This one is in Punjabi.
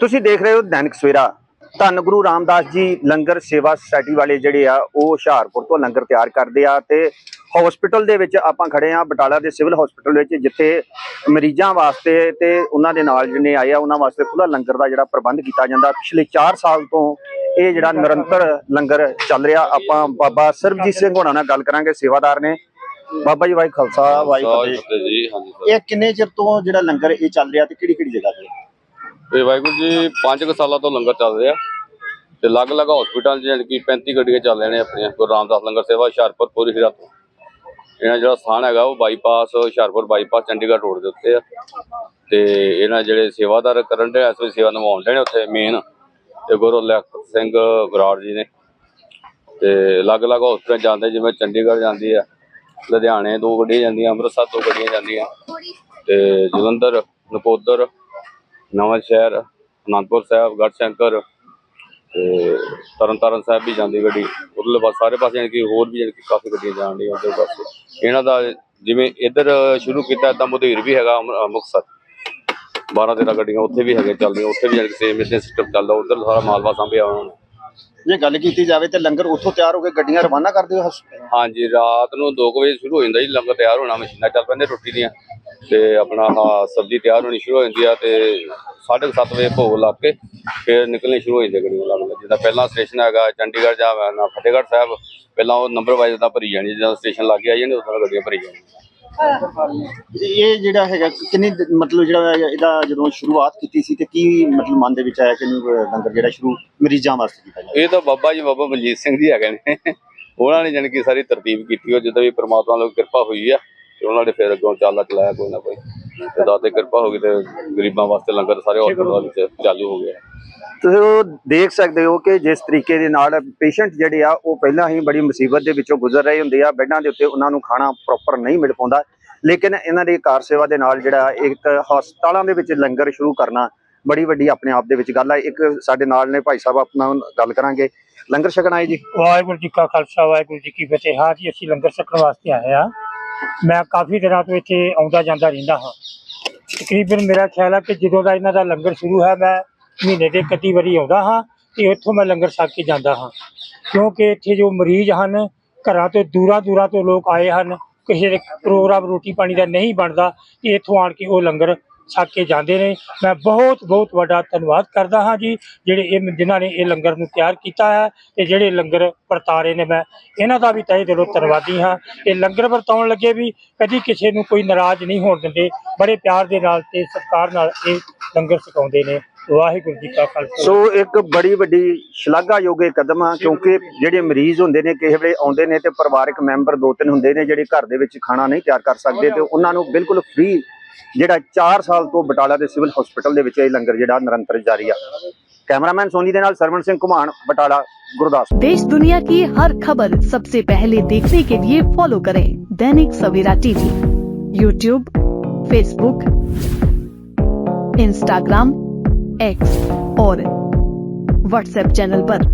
ਤੁਸੀਂ ਦੇਖ ਰਹੇ ਹੋ ਦੈਨਿਕ ਸਵੇਰਾ। ਧੰਨ ਗੁਰੂ ਰਾਮਦਾਸ ਜੀ ਲੰਗਰ ਸੇਵਾ ਸੁਸਾਇਟੀ ਵਾਲੇ ਜਿਹੜੇ ਆ ਉਹ ਹੁਸ਼ਿਆਰਪੁਰ ਤੋਂ ਲੰਗਰ ਤਿਆਰ ਕਰਦੇ ਆ ਤੇ ਹਸਪੀਟਲ ਦੇ ਵਿੱਚ ਆਪਾਂ ਖੜੇ ਆ ਬਟਾਲਾ ਦੇ ਸਿਵਲ ਹਸਪੀਟਲ ਵਿੱਚ ਜਿੱਥੇ ਮਰੀਜ਼ਾਂ ਵਾਸਤੇ ਤੇ ਉਹਨਾਂ ਦੇ ਨਾਲ ਜਿਹਨੇ ਆਏ ਆ ਉਹਨਾਂ ਵਾਸਤੇ ਖੁੱਲਾ ਲੰਗਰ ਦਾ ਜਿਹੜਾ ਪ੍ਰਬੰਧ ਕੀਤਾ ਜਾਂਦਾ। ਪਿਛਲੇ 4 ਸਾਲ ਤੋਂ ਇਹ ਜਿਹੜਾ ਨਿਰੰਤਰ ਲੰਗਰ ਚੱਲ ਰਿਹਾ ਆਪਾਂ ਬਾਬਾ ਸਰਬਜੀਤ ਸਿੰਘ ਹੋਣਾ ਨਾਲ ਗੱਲ ਕਰਾਂਗੇ ਸੇਵਾਦਾਰ ਨੇ। ਬਾਬਾ ਜੀ ਵਾਹਿ ਖਾਲਸਾ ਵਾਹਿ ਸਾਹਿਬ ਫਤਿਹ। ਫਤਿਹ ਜੀ ਇਹ ਕਿੰਨੇ ਚਿਰ ਤੋਂ ਜਿਹੜਾ ਲੰਗਰ ਇਹ ਚੱਲ ਰਿਹਾ ਤੇ ਕਿਹੜੀ ਕਿਹੜੀ ਜਗ੍ਹਾ ਤੇ? ਇਹ ਵਾਹਿਗੁਰੂ ਜੀ 5 ਸਾਲਾਂ ਤੋਂ ਲੰਗਰ ਚੱਲ ਰਿਹਾ ਤੇ ਅਲੱਗ-ਅਲੱਗ ਹਸਪੀਟਲ ਜਿਹੜੇ ਕਿ 35 ਗੱਡੀਆਂ ਚੱਲ ਰਹੀਆਂ ਨੇ ਆਪਣੀਆਂ, ਗੁਰੂ ਰਾਮਦਾਸ ਲੰਗਰ ਸੇਵਾ, ਹੁਸ਼ਿਆਰਪੁਰ, ਪੂਰੀ ਹੀਰਾ ਤੋਂ। ਇਹਨਾਂ ਜਿਹੜਾ ਸਥਾਨ ਹੈਗਾ ਉਹ bypass Hoshiarpur bypass Chandigarh road ਦੇ ਉੱਤੇ ਆ। ਤੇ ਇਹਨਾਂ ਜਿਹੜੇ ਸੇਵਾਦਾਰ ਕਰਨ ਦੇ, ਇਸ ਵੇਲੇ ਸੇਵਾ ਨਿਭਾਉਣ ਦੇ ਨੇ ਉੱਥੇ ਮੇਨ ਤੇ ਗੁਰੂ ਲਖਤ ਸਿੰਘ ਬਰਾੜ ਜੀ ਨੇ। ਤੇ ਅਲੱਗ-ਅਲੱਗ ਹਸਪੀਟਲ ਜਾਂਦੇ, ਜਿਵੇਂ ਚੰਡੀਗੜ੍ਹ ਜਾਂਦੀ ਆ, ਲੁਧਿਆਣੇ ਦੋ ਗੱਡੀਆਂ ਜਾਂਦੀਆਂ, ਅੰਮ੍ਰਿਤਸਰ ਦੋ ਗੱਡੀਆਂ ਜਾਂਦੀਆਂ। ਤੇ ਜਲੰਧਰ, ਨਕੋਦਰ ਨਵਾਂ ਸ਼ਹਿਰ ਅਨੰਦਪੁਰ ਸਾਹਿਬ ਗੜਸ਼ੰਕਰ ਤੇ ਤਰਨਤਾਰਨ ਸਾਹਿਬ ਵੀ ਜਾਂਦੀ ਗੱਡੀ। ਉਰਲੇ ਪਾਸੇ ਸਾਰੇ ਪਾਸੇ ਯਾਨੀ ਕਿ ਹੋਰ ਵੀ ਯਾਨੀ ਕਿ ਕਾਫੀ ਗੱਡੀਆਂ ਜਾਣ ਡੀਆਂ ਉਧਰ ਪਾਸੇ। ਇਹਨਾਂ ਦਾ ਜਿਵੇਂ ਇੱਧਰ ਸ਼ੁਰੂ ਕੀਤਾ ਤਾਂ ਮੁਧੀਰ ਵੀ ਹੈਗਾ ਮੁਕਤਸਰ। 12 13 ਗੱਡੀਆਂ ਉੱਥੇ ਵੀ ਹੈਗੇ ਚੱਲਦੀਆਂ ਉੱਥੇ ਵੀ ਯਾਨੀ ਕਿ ਸੇਮ ਇਸੇ ਸਿਸਟਮ ਚੱਲਦਾ ਉਧਰ ਸਾਰਾ ਮਾਲਵਾ ਸਾਂਭਿਆ ਉਹਨਾਂ ਨੇ। ਜੇ ਗੱਲ ਕੀਤੀ ਜਾਵੇ ਤੇ ਲੰਗਰ ਉੱਥੋਂ ਤਿਆਰ ਹੋ ਕੇ ਗੱਡੀਆਂ ਰਵਾਨਾ ਕਰਦੇ ਹੋ ਹਾਂਜੀ ਰਾਤ ਨੂੰ 2 ਵਜੇ ਸ਼ੁਰੂ ਹੋ ਜਾਂਦਾ ਜੀ ਲੰਗਰ ਤਿਆਰ ਹੋਣਾ ਮਸ਼ੀਨਾਂ ਚੱਲ ਪੈਂਦੇ ਰੋਟੀ ਦੀਆਂ। ਤੇ ਆਪਣਾ ਆਹ ਸਬਜ਼ੀ ਤਿਆਰ ਹੋਣੀ ਸ਼ੁਰੂ ਹੋ ਜਾਂਦੀ ਆ ਤੇ 7:30 ਵਜੇ ਭੋਗ ਲਾ ਕੇ ਫਿਰ ਨਿਕਲਣੀ ਸ਼ੁਰੂ ਹੋ ਜਾਂਦੀ ਲੱਗ ਲੱਗ ਜਿੱਦਾਂ ਪਹਿਲਾਂ ਸਟੇਸ਼ਨ ਹੈਗਾ ਚੰਡੀਗੜ੍ਹ ਜਾਂ ਨਾ ਫਤਿਹਗੜ੍ਹ ਸਾਹਿਬ ਪਹਿਲਾਂ ਉਹ ਨੰਬਰ ਵਾਈਜ਼ ਦਾ ਭਰੀ ਜਾਣੀ ਜਦੋਂ ਸਟੇਸ਼ਨ ਲੱਗ ਗਿਆ ਜੀ ਨੇ ਉਦੋਂ ਗੱਡੀਆਂ ਭਰੀ ਜਾਣੀਆਂ। ਇਹ ਜਿਹੜਾ ਹੈਗਾ ਕਿੰਨੀ ਮਤਲਬ ਜਿਹੜਾ ਇਹਦਾ ਜਦੋਂ ਸ਼ੁਰੂਆਤ ਕੀਤੀ ਸੀ ਤੇ ਕੀ ਮਤਲਬ ਮਨ ਦੇ ਵਿੱਚ ਆਇਆ ਕਿ ਲੰਗਰ ਜਿਹੜਾ ਸ਼ੁਰੂ ਮਰੀਜ਼ਾਂ ਵਾਸਤੇ ਕੀਤਾ ਜਾਵੇ? ਇਹ ਤਾਂ ਬਾਬਾ ਜੀ ਬਾਬਾ ਮਨਜੀਤ ਸਿੰਘ ਜੀ ਹੈਗੇ ਨੇ। ਉਹਨਾਂ ਨੇ ਜਾਣੀ ਕਿ ਸਾਰੀ ਤਰਤੀਬ ਕੀਤੀ ਉਹ ਜਦੋਂ ਵੀ ਪ੍ਰਮਾਤਮਾ ਵੱਲੋਂ ਕਿਰਪਾ ਹੋਈ ਆ। ਤੇ ਉਹਨਾਂ ਨੇ ਫਿਰ ਅੱਗੋਂ ਚਾਲਾ ਚਲਾਇਆ ਕੋਈ ਨਾ ਕੋਈ। ਤੇ ਦਾਤੇ ਕਿਰਪਾ ਹੋ ਗਈ ਤੇ ਗਰੀਬਾਂ ਵਾਸਤੇ ਲੰਗਰ ਸਾਰੇ ਹਸਪਤਾਲਾਂ ਵਿੱਚ ਚਾਲੂ ਹੋ ਗਿਆ। ਤੁਸੀਂ ਉਹ ਦੇਖ ਸਕਦੇ ਹੋ ਕਿ ਜਿਸ ਤਰੀਕੇ ਦੇ ਨਾਲ ਪੇਸ਼ੈਂਟ ਜਿਹੜੇ ਆ ਉਹ ਪਹਿਲਾਂ ਹੀ ਬੜੀ ਮੁਸੀਬਤ ਦੇ ਵਿੱਚੋਂ ਗੁਜ਼ਰ ਰਹੇ ਹੁੰਦੇ ਆ। ਬੈੱਡਾਂ ਦੇ ਉੱਤੇ ਉਹਨਾਂ ਨੂੰ ਖਾਣਾ ਪ੍ਰੋਪਰ ਨਹੀਂ ਮਿਲ ਪਾਉਂਦਾ। ਲੇਕਿਨ ਇਹਨਾਂ ਦੀ ਕਾਰ ਸੇਵਾ ਦੇ ਨਾਲ ਜਿਹੜਾ ਇੱਕ ਹਸਪਤਾਲਾਂ ਦੇ ਵਿੱਚ ਲੰਗਰ ਸ਼ੁਰੂ ਕਰਨਾ ਬੜੀ ਵੱਡੀ ਆਪਣੇ ਆਪ ਦੇ ਵਿੱਚ ਗੱਲ ਹੈ ਇੱਕ ਸਾਡੇ ਨਾਲ ਨੇ ਭਾਈ ਸਾਹਿਬ ਆਪਣਾ ਗੱਲ ਕਰਾਂਗੇ। ਲੰਗਰ ਛਕਣ ਆਏ ਜੀ? ਵਾਹਿਗੁਰੂ ਜੀ ਕਾ ਖਾਲਸਾ ਵਾਹਿਗੁਰੂ ਜੀ ਕੀ ਫਤਿਹ। ਹਾਂ ਜੀ ਅਸੀਂ ਲੰਗਰ ਛਕਣ ਵਾਸਤੇ ਆਏ ਆ ਮੈਂ ਕਾਫੀ ਦਿਨਾਂ ਤੋਂ ਇੱਥੇ ਆਉਂਦਾ ਜਾਂਦਾ ਰਹਿੰਦਾ ਹਾਂ। ਤਕਰੀਬਨ ਮੇਰਾ ਖਿਆਲ ਹੈ ਕਿ ਜਦੋਂ ਦਾ ਇਹਨਾਂ ਦਾ ਲੰਗਰ ਸ਼ੁਰੂ ਹੈ ਮੈਂ ਮਹੀਨੇ ਦੇ ਕਤੀ ਵਾਰੀ ਆਉਂਦਾ ਹਾਂ ਤੇ ਇੱਥੋਂ ਮੈਂ ਲੰਗਰ ਛਕ ਕੇ ਜਾਂਦਾ ਹਾਂ। ਕਿਉਂਕਿ ਇੱਥੇ ਜੋ ਮਰੀਜ਼ ਹਨ, ਘਰਾਂ ਤੋਂ ਦੂਰਾਂ ਦੂਰਾਂ ਤੋਂ ਲੋਕ ਆਏ ਹਨ, ਕਿਸੇ ਦੇ ਪ੍ਰੋਗਰਾਮ ਰੋਟੀ ਪਾਣੀ ਦਾ ਨਹੀਂ ਬਣਦਾ ਇੱਥੋਂ ਆਣ ਕੇ ਉਹ ਲੰਗਰ ਛੱਕ ਕੇ ਜਾਂਦੇ ਨੇ। ਮੈਂ ਬਹੁਤ ਬਹੁਤ ਵੱਡਾ ਧੰਨਵਾਦ ਕਰਦਾ ਹਾਂ ਜੀ, ਜਿਹੜੇ ਇਹ ਜਿਨ੍ਹਾਂ ਨੇ ਇਹ ਲੰਗਰ ਨੂੰ ਤਿਆਰ ਕੀਤਾ ਹੈ ਤੇ ਜਿਹੜੇ ਲੰਗਰ ਵਰਤਾ ਰਹੇ ਨੇ ਮੈਂ। ਇਹਨਾਂ ਦਾ ਵੀ ਤਹਿ ਦਿਲੋਂ ਧੰਨਵਾਦੀ ਹਾਂ। ਇਹ ਲੰਗਰ ਵਰਤਾਉਣ ਲੱਗੇ ਵੀ ਕਦੀ ਕਿਸੇ ਨੂੰ ਕੋਈ ਨਾਰਾਜ਼ ਨਹੀਂ ਹੋਣ ਦਿੰਦੇ। ਬੜੇ ਪਿਆਰ ਦੇ ਨਾਲ ਤੇ ਸਤਿਕਾਰ ਨਾਲ ਇਹ ਲੰਗਰ ਛਕਾਉਂਦੇ ਨੇ। ਵਾਹਿਗੁਰੂ ਜੀ ਕਾ ਖਾਲਸਾ। ਸੋ ਇੱਕ ਬੜੀ ਵੱਡੀ ਸ਼ਲਾਘਾਯੋਗ ਕਦਮ ਆ, ਕਿਉਂਕਿ ਜਿਹੜੇ ਮਰੀਜ਼ ਹੁੰਦੇ ਨੇ, ਕਿਸੇ ਵੇਲੇ ਆਉਂਦੇ ਨੇ ਤੇ ਪਰਿਵਾਰਕ ਮੈਂਬਰ ਦੋ ਤਿੰਨ ਹੁੰਦੇ ਨੇ, ਜਿਹੜੇ ਘਰ ਦੇ ਵਿੱਚ ਖਾਣਾ ਨਹੀਂ ਤਿਆਰ ਕਰ ਸਕਦੇ ਤੇ ਉਹਨਾਂ ਨੂੰ ਬਿਲਕੁਲ ਫ੍ਰੀ ਜਿਹੜਾ 4 ਸਾਲ ਤੋਂ ਬਟਾਲਾ ਦੇ ਸਿਵਲ ਹਸਪੀਟਲ ਦੇ ਵਿੱਚ ਇਹ ਲੰਗਰ ਜਿਹੜਾ ਨਿਰੰਤਰ ਜਾਰੀ ਆ ਕੈਮਰਾਮੈਨ ਸੋਨੀ ਦੇ ਨਾਲ ਸਰਵਣ ਸਿੰਘ ਘੁਮਾਣ ਬਟਾਲਾ ਗੁਰਦਾਸ देश दुनिया की हर खबर सबसे पहले देखने के लिए फॉलो करें Dainik Savera TV YouTube Facebook Instagram X और व्हाट्सएप चैनल पर।